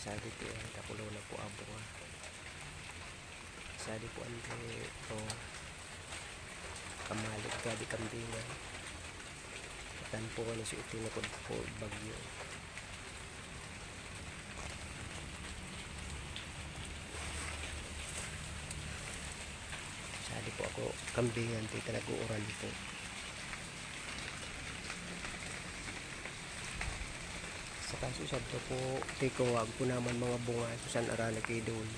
sadi po yan kapulo na po abo nga sadi po ang ito kamalit gadi kambingan. Tan po ano si utinukod po bagyo. Sadi po ako kambingan di talaga oral kaso sabto po tiko wag po naman mga bunga susan arana kay doon